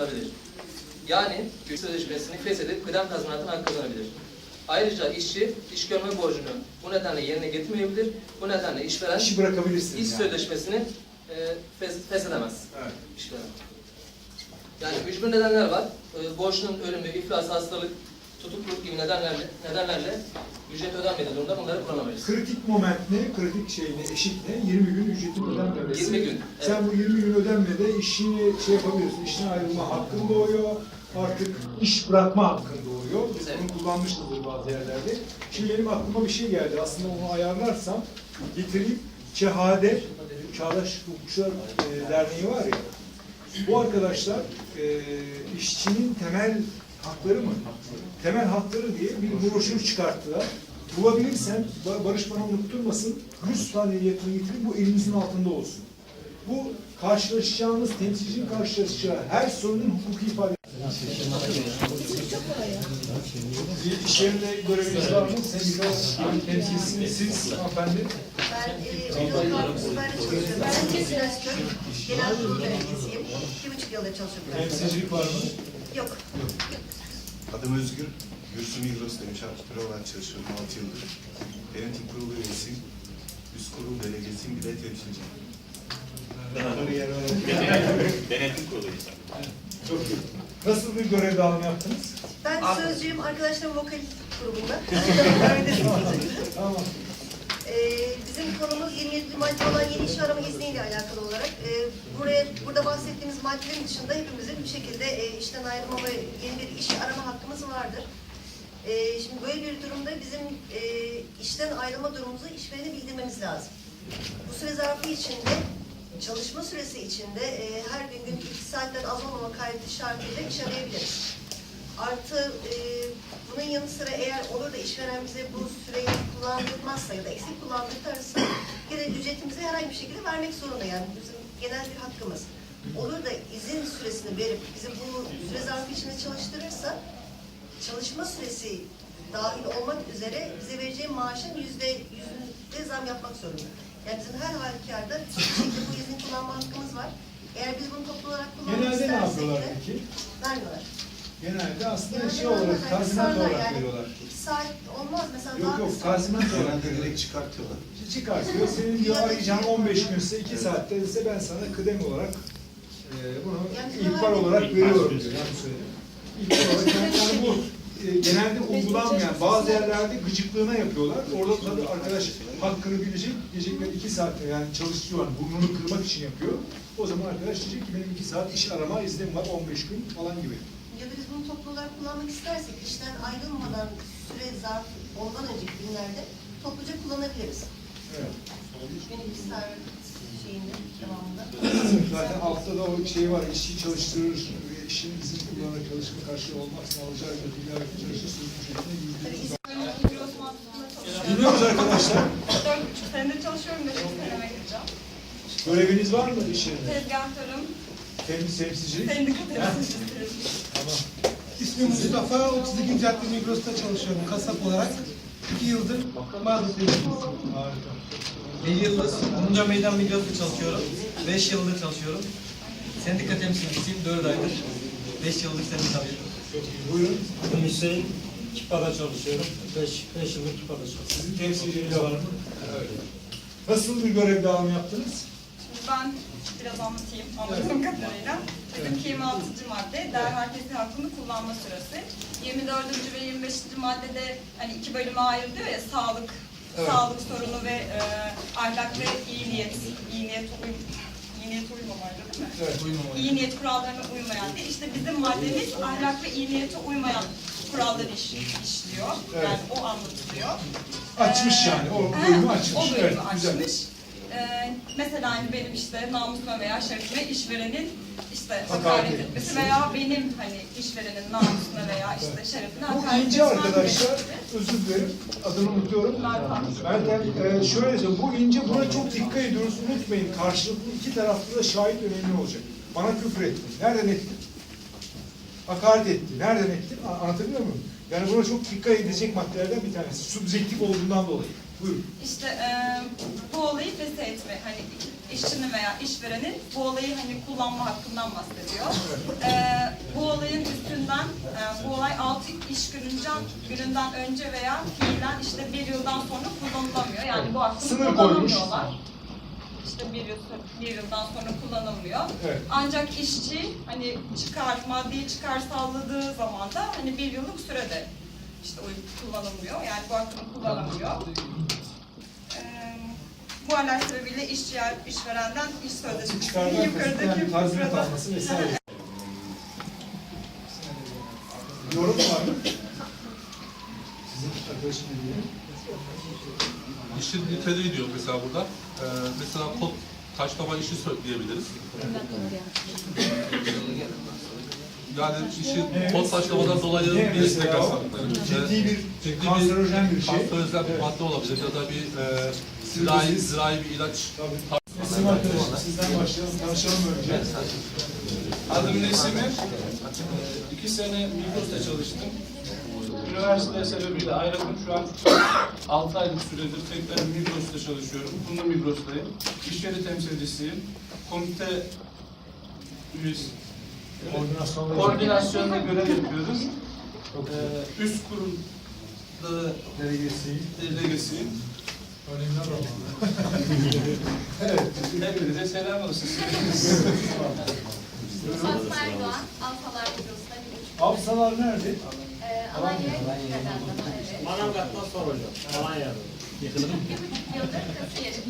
kullanılabilir. Yani güç sözleşmesini feshedip kıdem tazminatına hak kazanabilir. Ayrıca işçi iş görme borcunu bu nedenle yerine getirmeyebilir. Bu nedenle işveren İşi bırakabilirsiniz iş yani. sözleşmesini e, fes, feshedemez. Evet. işveren. Yani mücbir nedenler var. E, borçlunun ölümü, iflas, hastalık, tutukluluk gibi nedenlerle, nedenlerle ücret ödenmediği durumda bunları kullanamayız. Kritik moment ne? Kritik şey ne? Eşit ne? 20 gün ücretin ödenmemesi. 20 gün, Sen bu 20 gün ödenmede işini şey yapabiliyorsun. İşten ayrılma hakkın doğuyor. Artık iş bırakma hakkın doğuyor. Biz Evet. bunu kullanmışızdır bazı yerlerde. Şimdi benim aklıma bir şey geldi. Aslında onu ayarlarsam getireyim. Şehadet, Çağdaş Hukukçular e, Derneği var ya. Bu arkadaşlar e, işçinin temel hakları mı? Temel hakları diye bir broşür çıkarttılar. Bulabilirsen, Ba- Barış bana unutturmasın, 100 tane yakını getirip bu elimizin altında olsun. Bu karşılaşacağımız, temsilcinin karşılaşacağı her sorunun hukuki ifade Bir iş yerinde göreviniz var mı? Sendika temsilcisiniz siz hanımefendi. Ben e, genel kurul yöneticisiyim. Bir buçuk yıldır çalışıyorum. Temsilcilik var mı? Yok. Adım Özgür. Gürsü Migros'ta inşaat müdürü olarak çalışıyorum 6 yıldır. Denetim kurulu üyesiyim. Üst kurul delegesiyim bir de temsilciyim. Denetim kurulu Çok iyi. Nasıl bir görev dağılımı yaptınız? Ben sözcüyüm. Arkadaşlarım vokal grubunda. Tamam. Ee, bizim konumuz 27 madde olan yeni iş arama izniyle alakalı olarak. e, buraya burada bahsettiğimiz maddelerin dışında hepimizin bir şekilde e, işten ayrılma ve yeni bir iş arama hakkımız vardır. E, şimdi böyle bir durumda bizim e, işten ayrılma durumumuzu işverene bildirmemiz lazım. Bu süre zarfı içinde çalışma süresi içinde e, her gün günlük iki saatten az olmama kaydı şartıyla iş arayabiliriz. Artı e, bunun yanı sıra eğer olur da işveren bize bu süreyi kullandırmazsa ya da eksik kullandırırsa gene ücretimizi herhangi bir şekilde vermek zorunda yani bizim genel bir hakkımız. Olur da izin süresini verip bizi bu süre zarfı içinde çalıştırırsa çalışma süresi dahil olmak üzere bize vereceği maaşın yüzde yüzünde zam yapmak zorunda. Yani bizim her halükarda şekilde bu izni kullanma hakkımız var. Eğer biz bunu toplu olarak kullanmak Genelde ne istersek yapıyorlar de peki? vermiyorlar. Genelde aslında Yani şey olarak, tazminat olarak yani. veriyorlar. İki saat olmaz mesela Yok daha yok, tazminat olarak direkt çıkartıyorlar. Çıkartıyor. Senin diyor arayacağın 15 günse 2 saatte ise ben sana kıdem olarak e, bunu Yani ihbar olarak veriyorum diyor. Yani söyledim. İhbar olarak yani, bu e, genelde uygulanmayan bazı yerlerde gıcıklığına yapıyorlar. Orada tabii arkadaş hakkını bilecek. Diyecekler 2 saatte yani çalışıyor. Burnunu kırmak için yapıyor. O zaman arkadaş diyecek ki benim 2 saat iş arama iznim var 15 gün falan gibi. Ya da biz bunu toplu olarak kullanmak istersek işten ayrılmadan süre zarf ondan önceki günlerde topluca kullanabiliriz. Evet. Minibüs servis şeyinde devamında. Zaten altta da o şey var, işçi çalıştırır, ve işin izin kullanarak çalışma karşılığı olmazsa alacağı hareket çalışır, sözün Tabii yüzde Dinliyoruz arkadaşlar. Dört buçuk senedir çalışıyorum, beşinci seneme gireceğim. Göreviniz var mı iş yerinde? Tezgahtarım, Temiz temsilcilik. sendika. Tamam. İsmim Mustafa, 32. Cadde Migros'ta çalışıyorum kasap olarak. 2 yıldır mağdur temsilcisiyim. Harika. 7 yıldır Bunca Meydan Migros'ta çalışıyorum. 5 yıldır çalışıyorum. Sendika temsilcisiyim 4 aydır. 5 yıldır iyi. Buyurun. Ben Hüseyin Kipa'da çalışıyorum. 5 5 yıldır Kipa'da çalışıyorum. Sizin temsilciniz var mı? Evet. Nasıl bir görev dağılımı yaptınız? Şimdi ben biraz anlatayım anladığım kadarıyla. Bizimki 26. madde değer herkesin hakkını kullanma süresi. 24. ve 25. maddede hani iki bölüme ayrılıyor ya sağlık, Evet. sağlık sorunu ve e, ahlak ve iyi niyet, iyi niyet uyum, iyi niyet uymamayla değil mi? Evet. iyi niyet kurallarına uymayan değil. İşte bizim maddemiz ahlak ve iyi niyete uymayan kuralları iş, işliyor. Evet. Yani o anlatılıyor. Açmış Ee, yani, o bölümü açmış. O bölümü Evet, güzel. Ee, mesela hani benim işte namusuma veya şerefime işverenin işte Hakaret etmesi. veya benim hani işverenin namusuna veya işte şerefine Bu hakaret ince arkadaşlar, gerekir. özür dilerim, adını unutuyorum. Meltem. Meltem, e, şöyle söyleyeyim, bu ince, buna çok dikkat ediyoruz, unutmayın. Karşılıklı iki tarafta da şahit önemli olacak. Bana küfür etti. Nereden etti? Hakaret etti. Nereden etti? A- Anlatabiliyor muyum? Yani buna çok dikkat edilecek maddelerden bir tanesi. Subjektif olduğundan dolayı. Buyurun. İşte e, bu olayı fesih etme, hani işçinin veya işverenin bu olayı hani kullanma hakkından bahsediyor. E, fiilen e, bu olay 6 iş gününden, gününden önce veya fiilen işte bir yıldan sonra kullanılamıyor. Yani bu hakkını Sınır koymuş. kullanamıyorlar. İşte bir, yıl, bir yıldan sonra kullanılmıyor. Evet. Ancak işçi hani çıkar, maddi çıkar sağladığı zaman da hani bir yıllık sürede işte o kullanılmıyor. Yani bu hakkını kullanamıyor. Ee, bu haller sebebiyle işçiler işverenden iş sözleşmesi yukarıdaki yani tazminat alması vesaire. Yorum var mı? Sizin arkadaşın ne diyor? İşin niteliği diyor mesela burada. Ee, mesela kod taşlama işi söyleyebiliriz. Yani işin Evet. kod taşlamadan dolayı bir istek o? aslında. Ciddi bir Ciddi kanserojen bir şey. Kanserojen bir madde olabilir ya da bir e, zirai, zirai bir ilaç. Tabii. Nesim arkadaşım sizden başlayalım. Tanışalım önce. Adım Nesim'im. İki sene Migros'ta çalıştım. Üniversite sebebiyle ayrıldım. Şu an 6 aylık süredir tekrar Migros'ta çalışıyorum. Bunu Migros'tayım. İş yeri temsilcisiyim. Komite üyesi. Koordinasyonda Koordinasyonda görev yapıyorum. Ee, üst kurulda delegesi. delegesiyim. Önemli Evet. Hepinize selam olsun. Fatma Erdoğan, Alfalar Bürosu'nda bir. Absalar nerede? Ee, Alanya. Manavgat'tan sonra hocam. Alanya'da. Bir buçuk yıldır kasiyerim.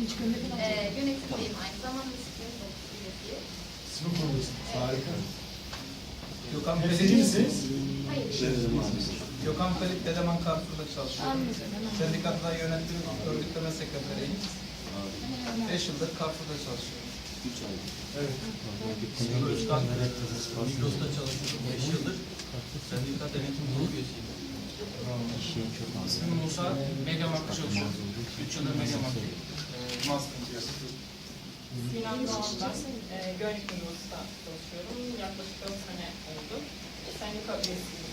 Yönetimdeyim aynı zamanda. Sınıf konusunuz. Harika. Gökhan Pelik, misiniz? Hayır. Gökhan Pelik Dedeman Carrefour'da çalışıyorum. Sendikatta yönetim örgütleme sekreteriyim. 5 yıldır Carrefour'da çalışıyorum. Evet. İsmim Özkan, Migros'ta çalışıyorum 5 yıldır. Sendika denetim kurulu üyesiyim. İsmim Musa. Mediamarkt'ta çalışıyorum. 3 yıldır Mediamarkt'ta. Ee, master Sinan Doğan ben. E, Gölcük Üniversitesi'nde çalışıyorum. Yaklaşık 4 sene oldu. Sendika üyesiyim.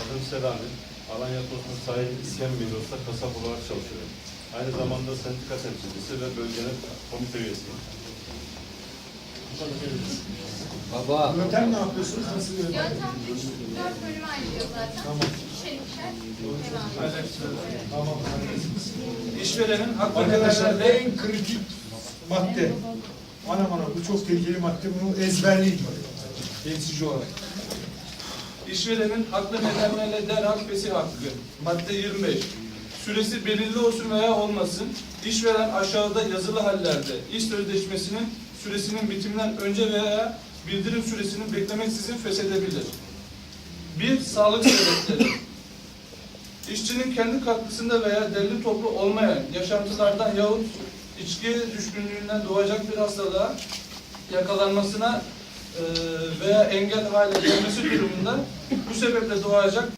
Adım Selami. Alanya Tosun Sahil İskan Migros'ta kasap olarak çalışıyorum. Aynı zamanda sendika temsilcisi ve bölgenin komite üyesiyim. Yöntem ne yapıyorsunuz? Nasıl yöntem? Yöntem 3, 4 bölüme ayrılıyor zaten. Tamam. İkişer ikişer devam ediyor. Tamam. İşverenin hakları Arkadaşlar en kritik madde. Anam anam bu çok tehlikeli madde. Bunu ezberleyin. Temsilci olarak. İşverenin haklı nedenlerle derhal fesih hakkı. Madde 25. Süresi belirli olsun veya olmasın. İşveren aşağıda yazılı hallerde iş sözleşmesinin süresinin bitiminden önce veya bildirim süresini beklemeksizin feshedebilir. Bir, sağlık sebepleri. İşçinin kendi katkısında veya derli toplu olmayan yaşantılardan yahut içkiye düşkünlüğünden doğacak bir hastalığa yakalanmasına veya engel hale gelmesi durumunda bu sebeple doğacak